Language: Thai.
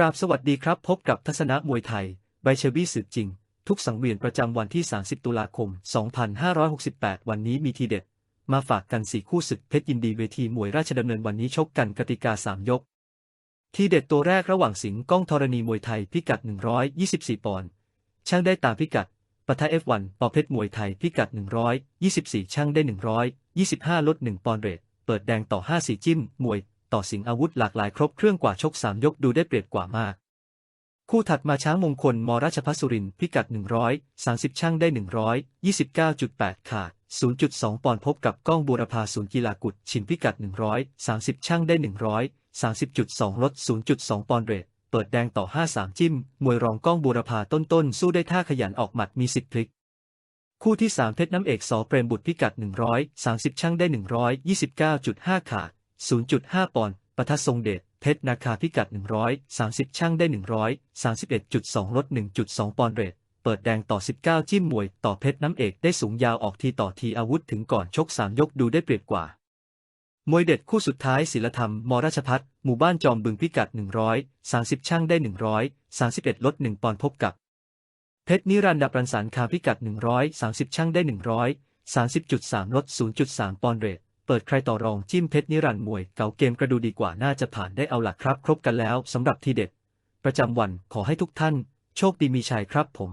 กราบสวัสดีครับ พบกับทัศนะมวยไทย ใบเชอร์บี้สืบจริง ทุกสังเวียนประจำวันที่ 30 ตุลาคม 2568 วันนี้มีทีเด็ด มาฝากกันสี่คู่ศึกเพชรยินดีเวทีมวยราชดำเนินวันนี้ชกกันกติกา 3 ยก ทีเด็ดตัวแรกระหว่างสิงห์ก้องธรณีมวยไทยพิกัด 124 ปอนด์ช่างได้ตามพิกัดปะทะ F1 ปอเพชรมวยไทยพิกัด 124 ช่างได้ 125 ลด 1 ปอนด์เรทเปิดแดงต่อ5สีจิ้มมวย ต่อสิงอาวุธหลากหลายครบเครื่องกว่าชก3ยกดูได้เปรียบกว่ามาก คู่ถัดมาช้างมงคลมราชพัสุรินพิกัด 130 ช่างได้ 129.8 ขาด 0.2 ปอนด์พบกับก้องบูรพาศูนย์กีฬากุดชินพิกัด 130 ช่างได้ 130.2 ลด 0.2 ปอนด์เรทเปิดแดงต่อ 5-3 จิ้ม มวยรองก้องบูรพาต้นๆ สู้ได้ท่าขยันออกหมัดมีสิทธิ์พลิก คู่ที่ 3 เพชรน้ำเอกสอเปรมบุตรพิกัด 130 ช่างได้ 129.5 ขาด 0.5 ปอนด์ปะทะทรงเดชเพชรนาคาพิกัด 130 ช่างได้ 131.2 ลด 1.2 ปอนด์เรทเปิดแดงต่อ 19 จิ้มมวย ต่อเพชรน้ำเอกได้สูงยาวออกทีต่อทีอาวุธถึงก่อนชก 3 ยกดูได้เปรียบกว่า มวยเด็ดคู่สุดท้ายศิลธรรม มราชพัฒหมู่บ้านจอมบึงพิกัด 130 ช่างได้ 131 ลด 1 ปอนด์พบกับ เพชรนิรันดร์ประสานคาพิกัด 130 ช่างได้ 130.3 ลด 0.3 ปอนด์เรท เปิดใครต่อรองจิ้มเพชรนิรันดร์มวยเก่าเกมกระดูดีกว่าน่าจะผ่านได้เอาหลักครับ ครบกันแล้วสำหรับทีเด็ด ประจำวันขอให้ทุกท่าน โชคดีมีชัยครับผม